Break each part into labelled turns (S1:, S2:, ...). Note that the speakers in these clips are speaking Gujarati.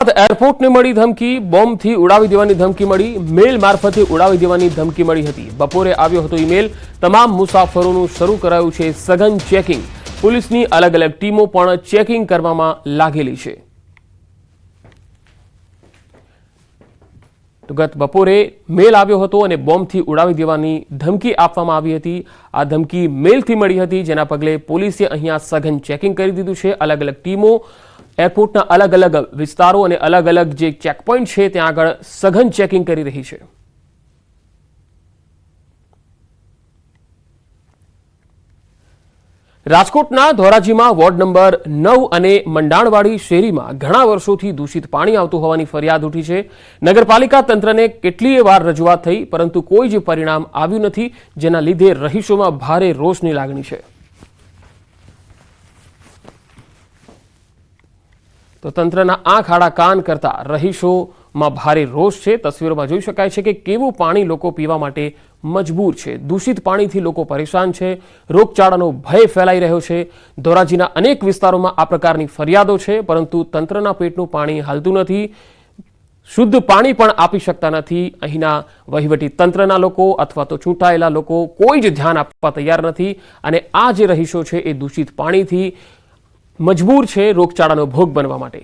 S1: એરપોર્ટને મળી ધમકી, બોમ્બથી ઉડાવી દેવાની ધમકી મળી મેલ મારફતે ઉડાવી દેવાની ધમકી મળી હતી. બપોરે આવ્યો હતો ઈમેલ તમામ મુસાફરોનું શરૂ કરાયું છે સઘન ચેકિંગ પોલીસની અલગ અલગ ટીમો પણ ચેકિંગ કરવામાં લાગેલી છે. ગત બપોરે મેલ આવ્યો હતો અને બોમ્બથી ઉડાવી દેવાની ધમકી આપવામાં આવી હતી. આ ધમકી મેલથી મળી હતી, જેના પગલે પોલીસે અહીંયા સઘન ચેકિંગ કરી દીધું છે. અલગ અલગ ટીમો એરપોર્ટના અલગ અલગ વિસ્તારો અને અલગ અલગ જે ચેકપોઇન્ટ છે, ત્યાં આગળ સઘન ચેકિંગ કરી રહી છે. રાજકોટના ધોરાજીમાં વોર્ડ નંબર નવ અને મંડાણવાડી શેરીમાં ઘણા વર્ષોથી દૂષિત પાણી આવતું હોવાની ફરિયાદ ઉઠી છે. નગરપાલિકા તંત્રને કેટલીય વાર રજૂઆત થઈ, પરંતુ કોઈ જ પરિણામ આવ્યું નથી, જેના લીધે રહીશોમાં ભારે રોષની લાગણી છે. તો તંત્રના આંખ આડા કાન કરતા રહીશોમાં ભારે રોષ છે. તસવીરોમાં જોઈ શકાય છે કે કેવું પાણી લોકો પીવા માટે મજબૂર છે. દૂષિત પાણીથી લોકો પરેશાન છે. રોગચાળાનો ભય ફેલાઈ રહ્યો છે. ધોરાજીના અનેક વિસ્તારોમાં આ પ્રકારની ફરિયાદો છે, પરંતુ તંત્રના પેટનું પાણી હાલતું નથી. શુદ્ધ પાણી પણ આપી શકતા નથી. અહીંના વહીવટી તંત્રના લોકો અથવા તો ચૂંટાયેલા લોકો કોઈ જ ધ્યાન આપવા તૈયાર નથી. અને આ જે રહીશો છે એ દૂષિત પાણીથી મજબૂર છે રોગચાળાનો ભોગ બનવા માટે.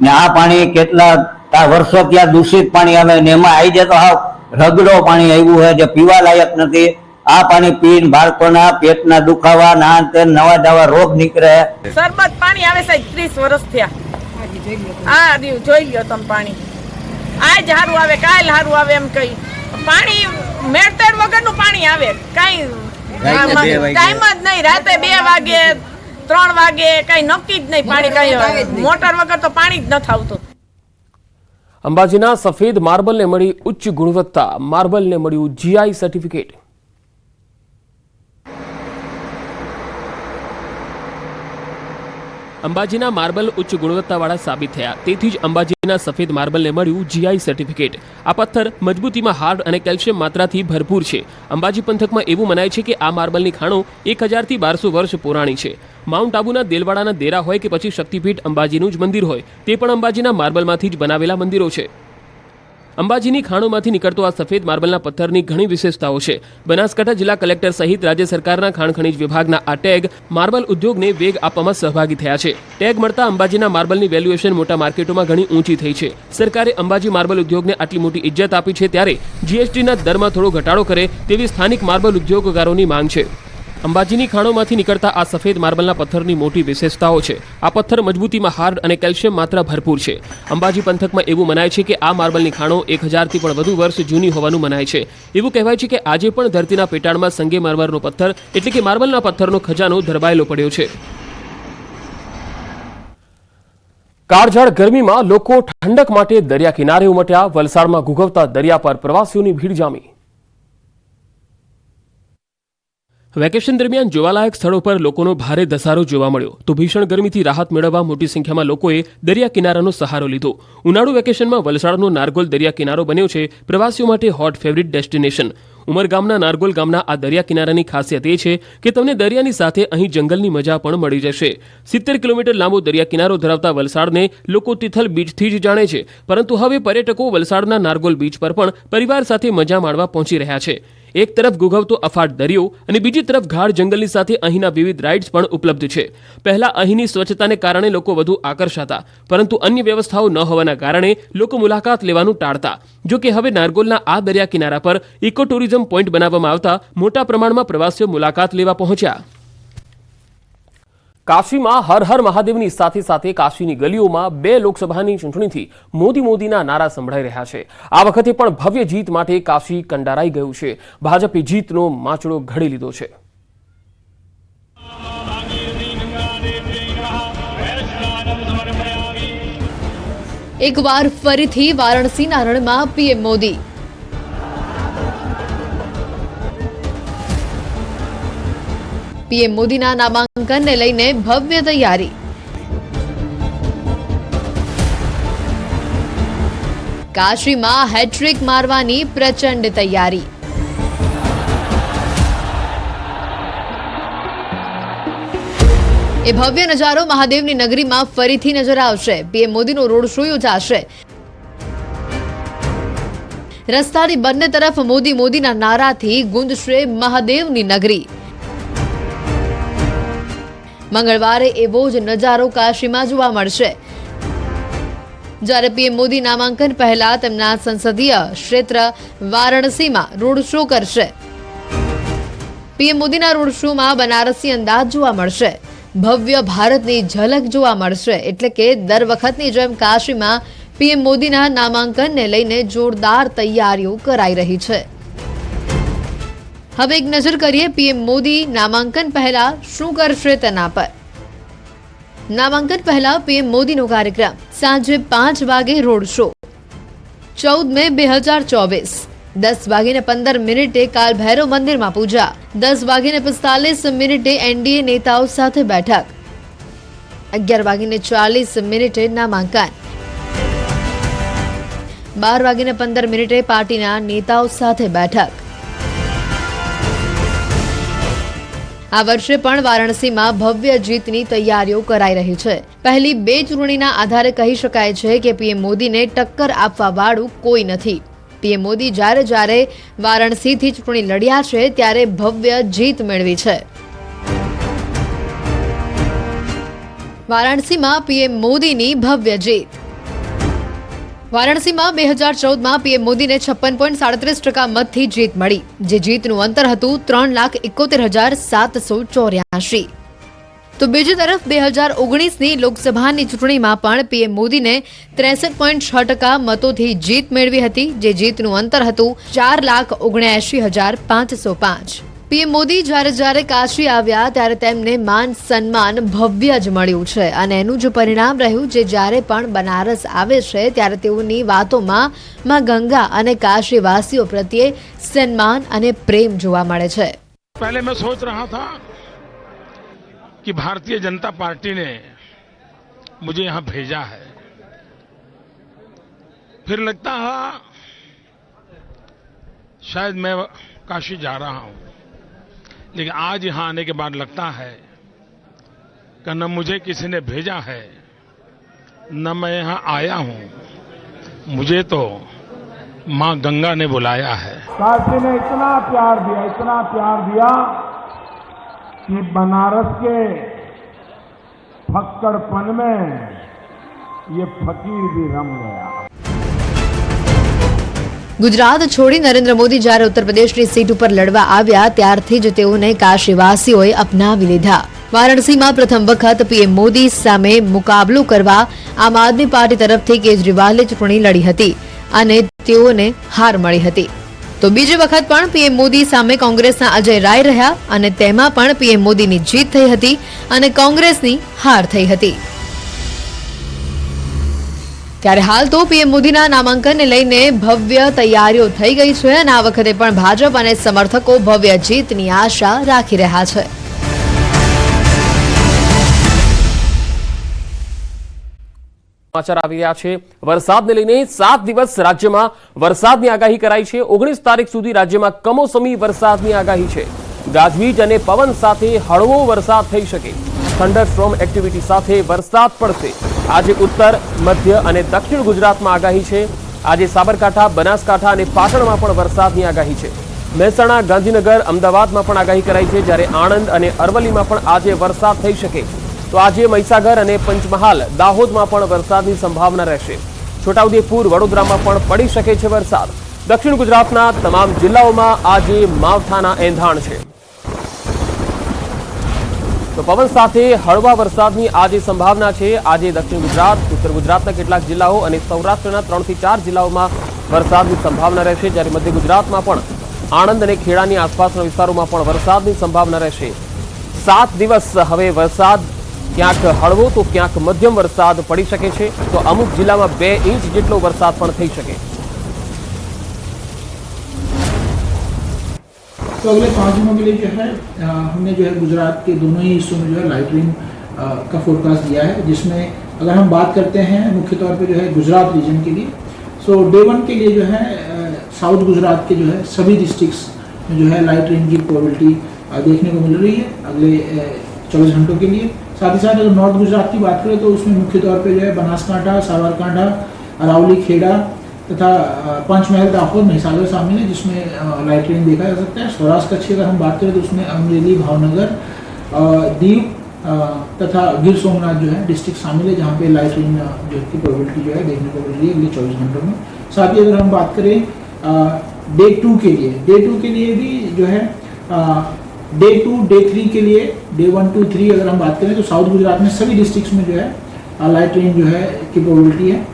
S2: ને આ પાણી કેટલા વર્ષો ત્યાં દૂષિત પાણી આવે ને એમાં આવી જાય તો હાવ રગડો પાણી આવ્યું હોય જે પીવા લાયક નથી. આ પાણી પીને બાળકોના પેટના દુખાવા ના તે નવા નવા રોગ નીકળે.
S3: સરબત પાણી આવે સાહેબ ત્રીસ વર્ષ થયા. આ જોઈ લ્યો તમે પાણી. આજ હારું આવે કાલ હારું આવે એમ કઈ પાણી મેળતેર વગરનું પાણી આવે. કાંઈ
S2: રાતે બે વાગે.
S3: ટાઈમ જ નહીં. રાતે બે વાગે ત્રણ વાગે કઈ નક્કી જ નહીં પાણી કઈ મોટર વગર તો પાણી જ નથી આવતું
S1: અંબાજીના સફેદ માર્બલને મળી ઉચ્ચ ગુણવત્તા. માર્બલને મળ્યું જીઆઈ સર્ટિફિકેટ અંબાજીના માર્બલ ઉચ્ચ ગુણવત્તાવાળા સાબિત થયા. તેથી જ અંબાજીના સફેદ માર્બલને મળ્યું જીઆઈ સર્ટિફિકેટ આ પથ્થર મજબૂતીમાં હાર્ડ અને કેલ્શિયમ માત્રાથી ભરપૂર છે. અંબાજી પંથકમાં એવું મનાય છે કે આ માર્બલની ખાણો એક હજારથી બારસો વર્ષ પુરાણી છે. માઉન્ટ આબુના દેલવાડાના દેરા હોય કે પછી શક્તિપીઠ અંબાજીનું જ મંદિર હોય, તે પણ અંબાજીના માર્બલમાંથી જ બનાવેલા મંદિરો છે. અંબાજીની ખાણોમાંથી નીકળતો આ સફેદ માર્બલના પથ્થરની ઘણી વિશેષતાઓ છે. બનાસકાંઠા જિલ્લા કલેક્ટર સહિત રાજ્ય સરકારના ખાણ ખનિજ વિભાગના આ ટેગ માર્બલ ઉદ્યોગને વેગ આપવામાં સહભાગી થયા છે. ટેગ મળતા અંબાજીના માર્બલની વેલ્યુએશન મોટા માર્કેટોમાં ઘણી ઊંચી થઈ છે. સરકારે અંબાજી માર્બલ ઉદ્યોગને આટલી મોટી ઇજ્જત આપી છે ત્યારે જીએસટીના દરમાં થોડો ઘટાડો કરે તેવી સ્થાનિક માર્બલ ઉદ્યોગકારોની માંગ છે. અંબાજીની ખાણોમાંથી નીકળતા આ સફેદ માર્બલના પથ્થરની મોટી વિશેષતાઓ છે. આ પથ્થર મજબૂતીમાં હાર્ડ અને કેલ્શિયમ માત્રા ભરપૂર છે. અંબાજી પંથકમાં એવું મનાય છે કે આ માર્બલની ખાણો એક હજારથી પણ વધુ વર્ષ જૂની હોવાનું મનાય છે. એવું કહેવાય છે કે આજે પણ ધરતીના પેટાળમાં સંગે મારવારનો પથ્થર એટલે કે માર્બલના પથ્થરનો ખજાનો ધરબાયેલો પડ્યો છે. કાળઝાળ ગરમીમાં લોકો ઠંડક માટે દરિયા કિનારે ઉમટ્યા, વલસાડમાં ગુગવતા દરિયા પર પ્રવાસીઓની ભીડ જામી. વેકેશન દરમિયાન જોવાલાયક સ્થળો પર લોકોનો ભારે ધસારો જોવા મળ્યો. તો ભીષણ ગરમીથી રાહત મેળવવા મોટી સંખ્યામાં લોકોએ દરિયા કિનારાનો સહારો લીધો. ઉનાળુ વેકેશનમાં વલસાડનો નારગોલ દરિયા કિનારો બન્યો છે, પ્રવાસીઓ માટે હોટ ફેવરિટ ડેસ્ટિનેશન ઉમરગામના નારગોલ ગામના આ દરિયા કિનારાની ખાસિયત એ છે કે તમને દરિયાની સાથે અહીં જંગલની મજા પણ મળી જશે. સિત્તેર કિલોમીટર લાંબો દરિયા કિનારો ધરાવતા વલસાડને લોકો તિથલ બીચથી જ જાણે છે. પરંતુ હવે પર્યટકો વલસાડના નારગોલ બીચ પર પણ પરિવાર સાથે મજા માણવા પહોંચી રહ્યા છે. એક તરફ ગુગવતો અફાટ દરિયો અને બીજી તરફ ગાઢ જંગલની સાથે અહીંના વિવિધ રાઇડ્સ પણ ઉપલબ્ધ છે. પહેલા અહીંની સ્વચ્છતાને કારણે લોકો વધુ આકર્ષાતા, પરંતુ અન્ય વ્યવસ્થાઓ ન હોવાના કારણે લોકો મુલાકાત લેવાનું ટાળતા. જો કે હવે નારગોલના આ દરિયા કિનારા પર ઇકો ટુરિઝમ પોઈન્ટ બનાવવામાં આવતા મોટા પ્રમાણમાં પ્રવાસીઓ મુલાકાત લેવા પહોંચ્યા. કાશીમાં હર હર મહાદેવની સાથે સાથે કાશીની ગલીઓમાં બે લોકસભાની ચૂંટણીથી મોદી મોદીના નારા સંભળાઈ રહ્યા છે. આ વખતે પણ ભવ્ય જીત માટે કાશી કંડારાઈ ગયું છે. ભાજપે જીતનો માચડો ઘડી લીધો છે.
S4: એકવાર ફરીથી વારાણસીના રણમાં પીએમ મોદી. પીએમ મોદીના નામાંકનને લઈને ભવ્ય તૈયારી. કાશીમાં હેટ્રિક મારવાની પ્રચંડ તૈયારી. એ ભવ્ય નજારો મહાદેવની નગરીમાં ફરીથી નજર આવશે. પીએમ મોદીનો રોડ શો યોજાશે. રસ્તાની બંને તરફ મોદી મોદીના નારાથી ગુંજશે મહાદેવની નગરી. મંગળવારે એવો જ નજારો કાશીમાં જોવા મળશે. જ્યારે પીએમ મોદી નામાંકન પહેલા તેમના સંસદીય ક્ષેત્ર વારાણસીમાં રોડ શો કરશે. પીએમ મોદીના રોડ શોમાં બનારસી અંદાજ જોવા મળશે. ભવ્ય ભારતની ઝલક જોવા મળશે, એટલે કે દર વખતની જેમ કાશીમાં પીએમ મોદીના નામાંકનને લઈને જોરદાર તૈયારીઓ કરાઈ રહી છે. હવે એક નજર કરીએ પીએમ મોદી નામાંકન પહેલા શું કરશે તેના પર નામાંકન પહેલા પીએમ મોદીનો કાર્યક્રમ સાંજે પાંચ વાગે રોડ શો ચૌદ મે બે હજાર ચોવીસ દસ વાગીને પંદર મિનિટે કાલ ભૈરવ મંદિરમાં પૂજા દસ વાગીને પિસ્તાલીસ મિનિટે એનડીએ નેતાઓ સાથે બેઠક અગિયાર વાગીને ચાલીસ મિનિટે નામાંકન બાર વાગીને પંદર મિનિટે પાર્ટીના નેતાઓ સાથે બેઠક આ વર્ષે પણ વારાણસીમાં ભવ્ય જીતની તૈયારીઓ કરાઈ રહી છે. પહેલી બે ચૂંટણીના આધારે કહી શકાય છે કે પીએમ મોદીને ટક્કર આપવા વાળું કોઈ નથી. પીએમ મોદી જ્યારે જ્યારે વારાણસીથી ચૂંટણી લડ્યા છે ત્યારે ભવ્ય જીત મેળવી છે. વારાણસીમાં પીએમ મોદીની ભવ્ય જીત. વારાણસીમાં બે હજાર ચૌદમાં પીએમ મોદીને છપ્પન પોઈન્ટ સાડત્રીસ ટકા મતથી જીત મળી, જે જીતનું અંતર હતું ત્રણ લાખ એકોતેર હજાર સાતસો ચોર્યાસી તો બીજી તરફ બે હજાર ઓગણીસની લોકસભાની ચૂંટણીમાં પણ પીએમ મોદીને ત્રેસઠ પોઈન્ટ છ ટકા મતોથી જીત મેળવી હતી, જે જીતનું અંતર હતું ચાર લાખ ઓગણએંશી હજાર પાંચસો પાંચ. પીએમ મોદી જ્યારે જ્યારે કાશી આવ્યા ત્યારે તેમને માન સન્માન ભવ્ય જ મળ્યું છે અને એનું જ પરિણામ રહ્યું જે જ્યારે પણ બનારસ આવે છે ત્યારે તેઓની વાતોમાં માં ગંગા અને કાશીવાસીઓ પ્રત્યે સન્માન અને પ્રેમ જોવા મળે છે
S5: पहले मैं सोच रहा था कि भारतीय जनता पार्टी ने मुझे यहां भेजा है फिर लगता है शायद मैं काशी जा रहा हूं लेकिन आज यहाँ आने के बाद लगता है कि न मुझे किसी ने भेजा है, न मैं यहाँ आया हूँ। मुझे तो माँ गंगा ने बुलाया है।
S6: काशी ने इतना प्यार दिया, इतना प्यार दिया कि बनारस के फक्कड़पन में ये फकीर भी रम गया।
S4: ગુજરાત છોડી નરેન્દ્ર મોદી જ્યારે ઉત્તર પ્રદેશની સીટ ઉપર લડવા આવ્યા, ત્યારથી જ તેઓને કાશીવાસીઓએ અપનાવી લીધા. વારાણસીમાં પ્રથમ વખત પીએમ મોદી સામે મુકાબલો કરવા આમ આદમી પાર્ટી તરફથી કેજરીવાલે ચૂંટણી લડી હતી અને તેઓને હાર મળી હતી. તો બીજી વખત પણ પીએમ મોદી સામે કોંગ્રેસના અજય રાય રહ્યા અને તેમાં પણ પીએમ મોદીની જીત થઈ હતી અને કોંગ્રેસની હાર થઈ હતી. ત્યારે હાલ તો પીએમ મોદીના નામાંકનને લઈને ભવ્ય તૈયારીઓ થઈ ગઈ છે અને આ વખતે પણ ભાજપ અને સમર્થકો ભવ્ય જીતની આશા રાખી રહ્યા છે.
S1: સમાચાર આવી રહ્યા છે. વરસાદને લઈને સાત દિવસ રાજ્યમાં વરસાદની આગાહી કરાઈ છે. ઓગણીસ તારીખ સુધી રાજ્યમાં કમોસમી વરસાદની આગાહી છે. ગાજવીજ અને પવન સાથે હળવો વરસાદ થઈ શકે. થંડર સ્ટ્રોમ એક્ટિવિટી સાથે વરસાદ પડશે. આજે ઉત્તર, મધ્ય અને દક્ષિણ ગુજરાતમાં આગાહી છે. આજે સાબરકાંઠા, બનાસકાંઠા અને પાટણમાં પણ વરસાદની આગાહી છે. મહેસાણા, ગાંધીનગર, અમદાવાદમાં પણ આગાહી કરાઈ છે. જ્યારે આણંદ અને અરવલ્લીમાં પણ આજે વરસાદ થઈ શકે. તો આજે મહીસાગર અને પંચમહાલ, દાહોદમાં પણ વરસાદની સંભાવના રહેશે. છોટાઉદેપુર, વડોદરામાં પણ પડી શકે છે વરસાદ. દક્ષિણ ગુજરાતના તમામ જિલ્લાઓમાં આજે માવઠાના એંધાણ છે. તો પવન સાથે હળવા વરસાદની આજે સંભાવના છે. આજે દક્ષિણ ગુજરાત, ઉત્તર ગુજરાતના કેટલાક જિલ્લાઓ અને સૌરાષ્ટ્રના ત્રણથી ચાર જિલ્લાઓમાં વરસાદની સંભાવના રહેશે. જ્યારે મધ્ય ગુજરાતમાં પણ આણંદ અને ખેડાની આસપાસના વિસ્તારોમાં પણ વરસાદની સંભાવના રહેશે. સાત દિવસ હવે વરસાદ, ક્યાંક હળવો તો ક્યાંક મધ્યમ વરસાદ પડી શકે છે. તો અમુક જિલ્લામાં બે ઇંચ જેટલો વરસાદ પણ થઈ શકે.
S7: तो अगले पाँच दिनों के लिए जो है हमने जो है गुजरात के दोनों ही हिस्सों में जो है लाइट रेन का फोरकास्ट दिया है, जिसमें अगर हम बात करते हैं मुख्य तौर पे जो है गुजरात रीजन के लिए सो डे वन के लिए जो है साउथ गुजरात के जो है सभी डिस्ट्रिक्ट्स में जो है लाइट रेन की प्रोबेबिलिटी देखने को मिल रही है अगले चौबीस घंटों के लिए। साथ ही साथ अगर नॉर्थ गुजरात की बात करें तो उसमें मुख्य तौर पर जो है बनासकांठा, सावरकांठा, अरावली, खेड़ा तथा पंचमहल दाहोद महिसागर शामिल है जिसमें लाइट रेन देखा जा सकता है। सौराष्ट्र कच्छ की अगर हम बात करें तो उसमें अमरेली, भावनगर दीव तथा गिर सोमनाथ जो है डिस्ट्रिक्ट शामिल है, जहाँ पे लाइट रेन जो की प्रोबेबिलिटी जो है, देखने को मिल रही है अगले चौबीस घंटों में। साथ ही अगर हम बात करें डे टू के लिए डे टू के लिए भी जो है डे टू डे थ्री के लिए डे वन टू थ्री अगर हम बात करें तो साउथ गुजरात में सभी डिस्ट्रिक्ट्स में जो है लाइट रेन जो है, की प्रोबेबिलिटी है।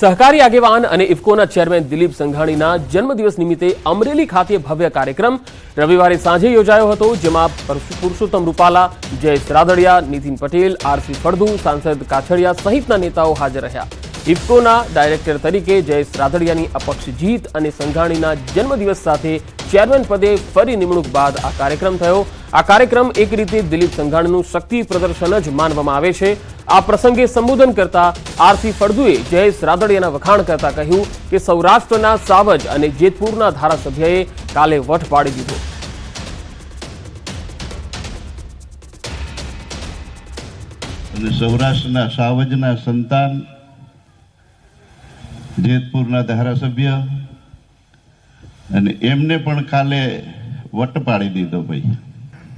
S1: સહકારી આગેવાન અને ઇફકોના ચેરમેન દિલીપ સંઘાણીના જન્મદિવસ નિમિત્તે અમરેલી ખાતે ભવ્ય કાર્યક્રમ રવિવારે સાંજે યોજાયો હતો, જેમાં પુરુષોત્તમ રૂપાલા, જયેશ રાદડિયા, નીતિન પટેલ, આરસી ફળદુ, સાંસદ કાછડિયા સહિતના નેતાઓ હાજર રહ્યા. ઇફકોના ડાયરેક્ટર તરીકે જયેશ રાદડિયાની અપક્ષ જીત અને સંઘાણીના જન્મદિવસ સાથે ચેરમેન પદે ફરી નિમણૂક બાદ આ કાર્યક્રમ થયો. આ કાર્યક્રમ એક રીતે દિલીપ સંઘાણીનું શક્તિ પ્રદર્શન જ માનવામાં આવે છે. આ પ્રસંગે સંબોધન કરતા આરસી ફળદુએ જયેશ રાદડિયાના વખાણ કરતા કહ્યું કે સૌરાષ્ટ્રના સાવજ અને જેતપુરના ધારાસભ્યએ કાલે વટ પાડી દીધો.
S8: સૌરાષ્ટ્રના સાવજના સંતાન જેતપુરના ધારાસભ્ય. અને એમને પણ કાલે વટ પાડી દીધો ભાઈ.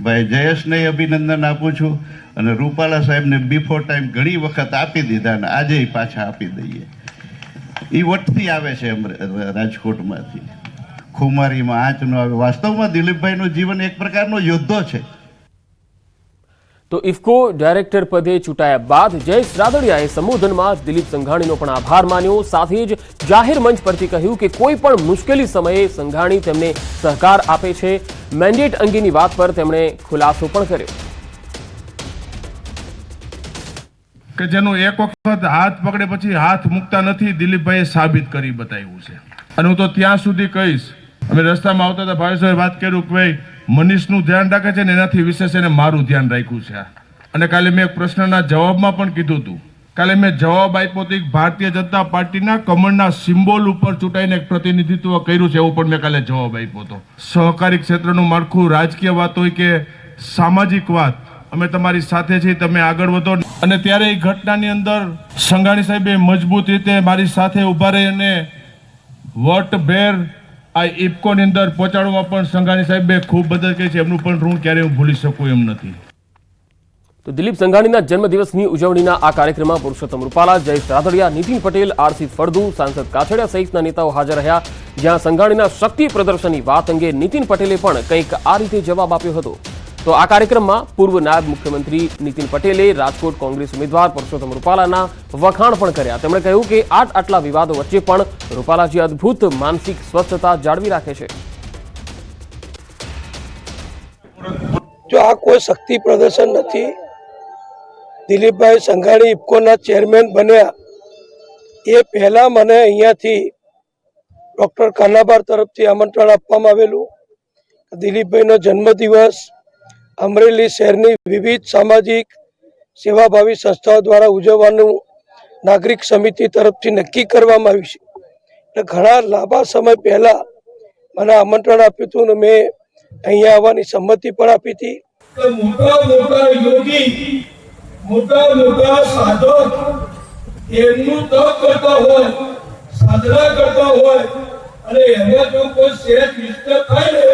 S8: ભાઈ, જયેશને અભિનંદન આપું છું અને રૂપાલા સાહેબને બિફોર ટાઈમ ઘણી વખત આપી દીધા અને આજે પાછા આપી દઈએ. એ વટથી આવે છે એમ રાજકોટમાંથી. ખુમારીમાં આંચ ન આવે. વાસ્તવમાં દિલીપભાઈનું જીવન એક પ્રકારનો યોદ્ધો છે.
S1: તો ઇફકો ડાયરેક્ટર પદે ચૂંટાયા બાદ જયેશ રાદડિયાએ સંબોધનમાં દિલીપ સંઘાણીનો પણ આભાર માન્યો. સાથે જ જાહેર મંચ પરથી કહ્યું કે કોઈ પણ મુશ્કેલી સમયે સંઘાણી તેમને સહકાર આપે છે. મેન્ડેટ અંગેની વાત પર તેમણે ખુલાસો પણ કર્યો.
S9: કે જેનો એક વખત હાથ પકડે પછી હાથ મૂકતા નથી, દિલીપભાઈએ સાબિત કરી બતાવ્યું છે. અને હું તો ત્યાં સુધી કહીશ, અમે રસ્તામાં આવતા હતા ભાવેશભાઈ વાત કર્યું કે ભાઈ મનીષનું ધ્યાન રાખે છે ને એનાથી વિશેષ એને મારું ધ્યાન રાખ્યું છે. અને કાલે મેં એક પ્રશ્નના જવાબમાં પણ કીધું હતું કાલે મેં જવાબ આપ્યો હતો ભારતીય જનતા પાર્ટીના કમળના સિમ્બોલ ઉપર ચૂંટાઈને એક પ્રતિનિધિત્વ કર્યું છે એવું પણ મેં કાલે જવાબ આપ્યો હતો સહકારી ક્ષેત્રનું માળખું રાજકીય વાત હોય કે સામાજિક વાત, અમે તમારી સાથે છીએ, તમે આગળ વધો. અને ત્યારે એ ઘટનાની અંદર સંઘાણી સાહેબે મજબૂત રીતે મારી સાથે ઊભા રહી અને વટ ભેર આ ઇફકોની અંદર પહોંચાડવામાં પણ સંઘાણી સાહેબે ખૂબ મદદ કરી છે. એમનું પણ ઋણ ક્યારેય હું ભૂલી શકું એમ નથી.
S1: તો દિલીપ સંઘાણીના જન્મદિવસની ઉજવણીના આ કાર્યક્રમમાં પુરુષોત્તમ રૂપાલા જયેશ રાદડિયા, નીતિન પટેલ, આરસી ફળદુ, સાંસદ કાછડિયા સહિતના નેતાઓ હાજર રહ્યા. જ્યાં સંઘાણીના શક્તિ પ્રદર્શનની વાત અંગે નીતિન પટેલે પણ કંઈક આ રીતે જવાબ આપ્યો હતો. તો આ કાર્યક્રમમાં પૂર્વ નાયબ મુખ્યમંત્રી નીતિન પટેલે રાજકોટ કોંગ્રેસ ઉમેદવાર પરસોત્તમ રૂપાલાના વખાણ પણ કર્યા. તેમણે કહ્યું કે આટ આટલા વિવાદો વચ્ચે પણ રૂપાલાજી અદ્ભુત માનસિક સ્વસ્થતા જાળવી રાખે છે.
S10: જો આ કોઈ શક્તિ પ્રદર્શન નથી, દિલીપભાઈ સંઘાણી ઇફકોના ચેરમેન બન્યા. એ પહેલા મને અહીંયાથી ડૉક્ટર કાનાબાર તરફથી આમંત્રણ આપવામાં આવેલું. દિલીપભાઈનો જન્મદિવસ અમરેલી શહેરની વિવિધ સામાજિક સેવાભાવી સંસ્થાઓ દ્વારા ઉજવવાનું નાગરિક સમિતિ તરફથી નક્કી કરવામાં આવ્યું છે. એટલે ઘણા લાંબા સમય પહેલાં મને આમંત્રણ આપ્યું હતું અને મેં અહીંયા આવવાની સંમતિ પણ આપી હતી. મોટા મોટા યોગી મોટા મોટા સાધક, એમનું તપ કરતા હોય, સાધના કરતા હોય, અને એમાં જો કોઈ શેર વિસ્તર થાય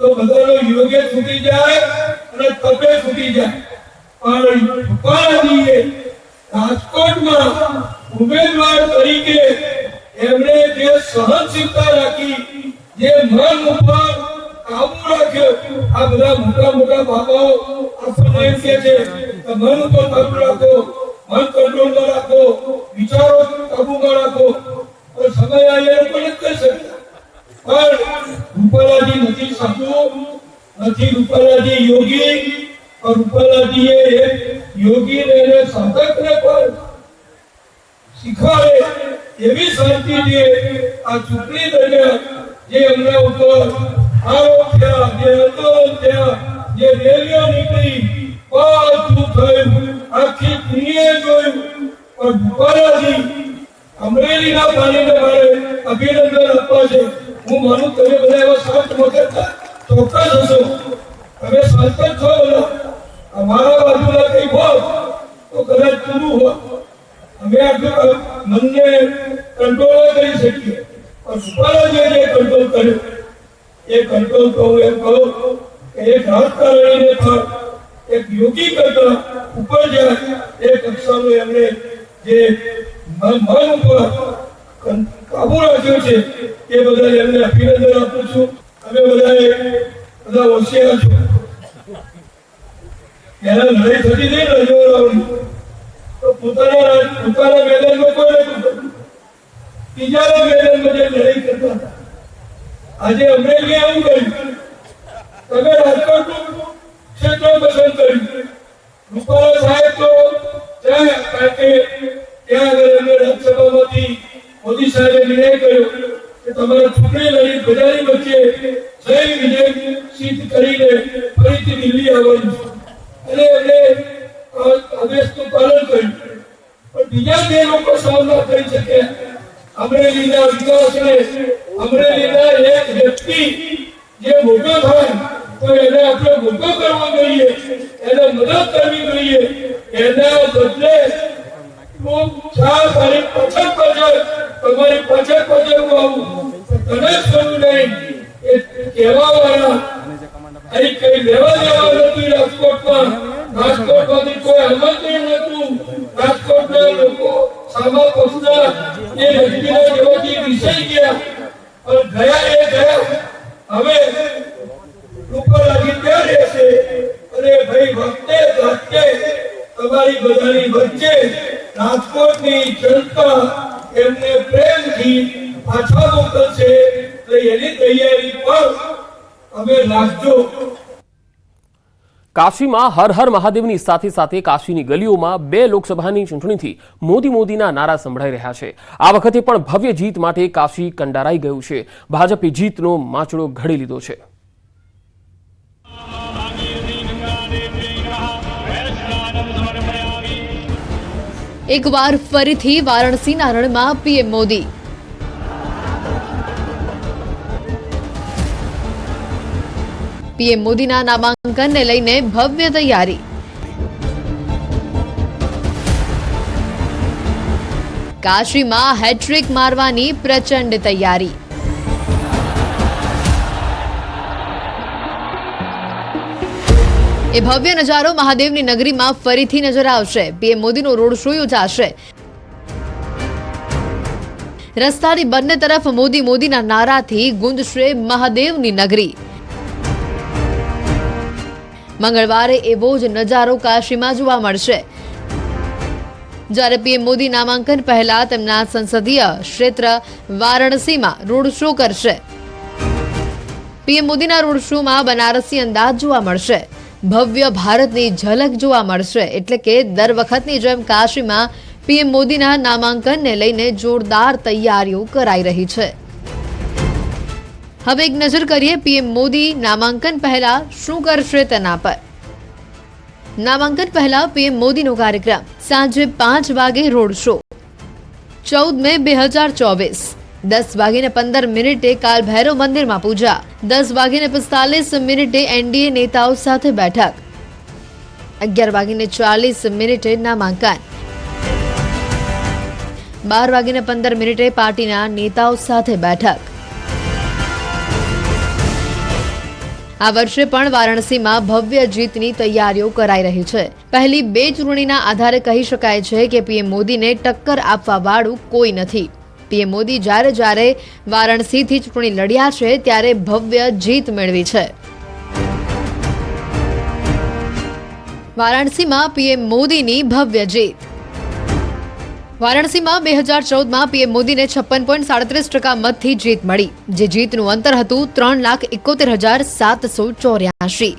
S10: તો બધાનો યોગે છૂટી જાય અને તપે છૂટી જાય. પણ રૂપાલાજીએ રાજકોટમાં ઉમેદવાર તરીકે એમણે જે સહનશીલતા રાખી, જે મન ઉપર કાબુ રાખ્યો, આ બધા મોટા મોટા બાબાઓ આપણને કહે છે કે મન ઉપર કાબુ રાખો, મન કંટ્રોલમાં રાખો, વિચારો કાબુમાં રાખો. પણ સમય આવે એ કહી શકતા અમરેલીના પાણીને અભિનંદન આપવા છે. હું માનું તમે બધા એવા શાંત મગજના ચોક્કસ હશો. તમે જ છો બધા અમારા બાજુના કઈ હોત તો કદાચ જુદું હોત અમે આટલું મનને કંટ્રોલ કરી શકીએ. પણ રૂપાલાજીએ જે કંટ્રોલ કર્યો. એ કંટ્રોલ તો હું એમ કહું કે એક રાજકારણીને પણ એક યોગી કરતા ઉપર જાય એ કક્ષાનું એમણે જે મન ઉપર કાબુ રાખ્યો છે એ બધા એમને અભિનંદન આપું છું. અમે બધા બધા હોશિયાર છો. એના લડાઈ થતી નહીં રજવાડાઓની તો પોતાના પોતાના મેદાનમાં કોઈ નતું બીજાના મેદાનમાં જે લડાઈ કરતા આજે અમરેલી આવું કર્યું. તમે રાજકોટનું ક્ષેત્ર પસંદ કર્યું. રૂપાલા સાહેબ તો જાય કારણ કે ત્યાં આગળ એમને રાજ્યસભામાંથી મોદી સાહેબે નિર્ણય કર્યો કે તમારે ચૂંટણી લડી બધાની વચ્ચે જય વિજય સિદ્ધ કરીને ફરીથી દિલ્હી આવવાનું અને એમને આદેશનું પાલન કર્યું. પણ બીજા બે લોકો સામના કરી શકે અમરેલીના વિકાસને, અમરેલીના એક વ્યક્તિ જે મોટો થાય, તો એને આપણે મોટો કરવો જોઈએ. એને મદદ કરવી જોઈએ. એના બદલે હું અહીં કઈ આમંત્રણ નતું રાજકોટના લોકો સામા પક્ષના એ વ્યક્તિના જેવાથી ગયા
S1: કાશીમાં હર હર મહાદેવની સાથે સાથે કાશીની ગલીઓમાં બે લોકસભાની ચૂંટણીથી મોદી મોદીના નારા સંભળાઈ રહ્યા છે. આ વખતે પણ ભવ્ય જીત માટે કાશી કંડારાઈ ગયું છે. ભાજપે જીતનો માચડો ઘડી લીધો છે.
S4: એકવાર ફરીથી વારાણસીના રણમાં પીએમ મોદી. પીએમ મોદીના નામાંકનને લઈને ભવ્ય તૈયારી. કાશીમાં હેટ્રિક મારવાની પ્રચંડ તૈયારી. એ ભવ્ય નજારો મહાદેવની નગરીમાં ફરીથી નજર આવશે. પીએમ મોદીનો રોડ શો યોજાશે. રસ્તાની બંને તરફ મોદી મોદીના નારાથી ગુંજશે મહાદેવની નગરી. મંગળવારે એવો જ નજારો કાશીમાં જોવા મળશે. જ્યારે પીએમ મોદી નામાંકન પહેલા તેમના સંસદીય ક્ષેત્ર વારાણસીમાં રોડ શો કરશે. પીએમ મોદીના રોડ શોમાં બનારસી અંદાજ જોવા મળશે. ભવ્ય ભારતની ઝલક જોવા મળશે, એટલે કે દર વખતની જેમ કાશીમાં પીએમ મોદીના નામાંકનને લઈને જોરદાર તૈયારીઓ કરાઈ રહી છે. હવે એક નજર કરીએ પીએમ મોદી નામાંકન પહેલા શું કરશે તેના પર નામાંકન પહેલા પીએમ મોદીનો કાર્યક્રમ સાંજે પાંચ વાગે રોડ શો ચૌદ મે બે હજાર ચોવીસ દસ વાગીને પંદર મિનિટે કાલ ભૈરવ મંદિરમાં પૂજા દસ વાગીને પિસ્તાલીસ મિનિટે એનડીએ નેતાઓ સાથે બેઠક અગિયાર વાગીને ચાલીસ મિનિટે નામાંકન બાર વાગીને પંદર મિનિટે પાર્ટીના નેતાઓ સાથે બેઠક આ વર્ષે પણ વારાણસીમાં ભવ્ય જીતની તૈયારીઓ કરાઈ રહી છે. પહેલી બે ચૂંટણીના આધારે કહી શકાય છે કે પીએમ મોદીને ટક્કર આપવા વાળું કોઈ નથી. પીએમ મોદી જ્યારે જ્યારે વારાણસીથી ચૂંટણી લડ્યા છે ત્યારે ભવ્ય જીત મેળવી છે. વારાણસીમાં પીએમ મોદીની ભવ્ય જીત. વારાણસીમાં બે હજાર ચૌદમાં પીએમ મોદીને છપ્પન પોઈન્ટ સાડત્રીસ ટકા મતથી જીત મળી, જે જીતનું અંતર હતું ત્રણ લાખ એકોતેર હજાર સાતસો ચોર્યાસી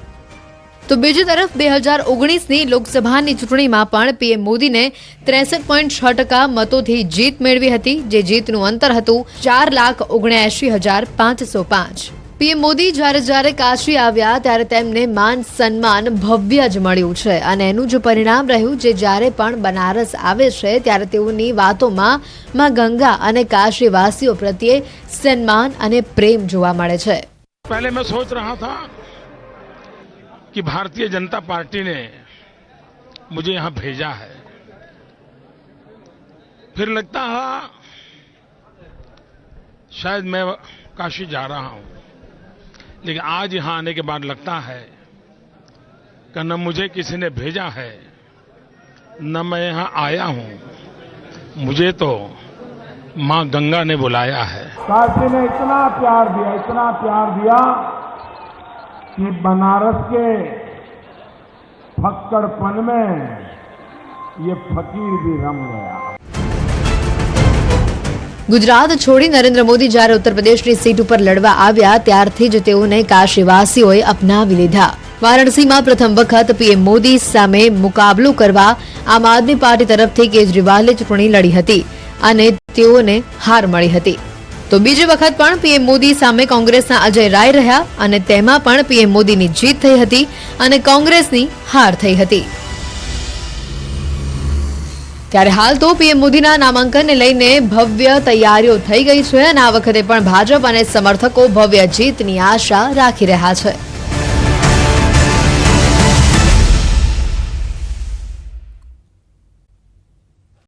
S4: તો બીજી તરફ બે હજાર ઓગણીસની લોકસભાની ચૂંટણીમાં પણ પીએમ મોદીને ત્રેસઠ પોઈન્ટ છ ટકા મતોથી જીત મેળવી હતી, જે જીતનું અંતર હતું ચાર લાખ ઓગણએંશી હજાર પાંચસો પાંચ. પીએમ મોદી જ્યારે જ્યારે કાશી આવ્યા ત્યારે તેમને માન સન્માન ભવ્ય જ મળ્યું છે અને એનું જ પરિણામ રહ્યું જે જ્યારે પણ બનારસ આવે છે ત્યારે તેઓની વાતોમાં માં ગંગા અને કાશીવાસીઓ પ્રત્યે સન્માન અને પ્રેમ જોવા મળે છે
S5: पहले मैं सोच रहा था कि भारतीय जनता पार्टी ने मुझे यहां भेजा है फिर लगता है शायद मैं काशी जा रहा हूं लेकिन आज यहाँ आने के बाद लगता है कि न मुझे किसी ने भेजा है, न मैं यहाँ आया हूँ। मुझे तो माँ गंगा ने बुलाया है।
S6: काशी ने इतना प्यार दिया, इतना प्यार दिया कि बनारस के फक्कड़पन में ये फकीर भी रम गया।
S4: ગુજરાત છોડી નરેન્દ્ર મોદી જ્યારે ઉત્તર પ્રદેશની સીટ ઉપર લડવા આવ્યા, ત્યારથી જ તેઓને કાશીવાસીઓએ અપનાવી લીધા. વારાણસીમાં પ્રથમ વખત પીએમ મોદી સામે મુકાબલો કરવા આમ આદમી પાર્ટી તરફથી કેજરીવાલે ચૂંટણી લડી હતી અને તેઓને હાર મળી હતી. તો બીજી વખત પણ પીએમ મોદી સામે કોંગ્રેસના અજય રાય રહ્યા અને તેમાં પણ પીએમ મોદીની જીત થઈ હતી અને કોંગ્રેસની હાર થઈ હતી. ત્યારે હાલ તો પીએમ મોદીના નામાંકનને લઈને ભવ્ય તૈયારીઓ થઈ ગઈ છે અને આ વખતે પણ ભાજપ અને સમર્થકો ભવ્ય જીતની આશા રાખી રહ્યા છે.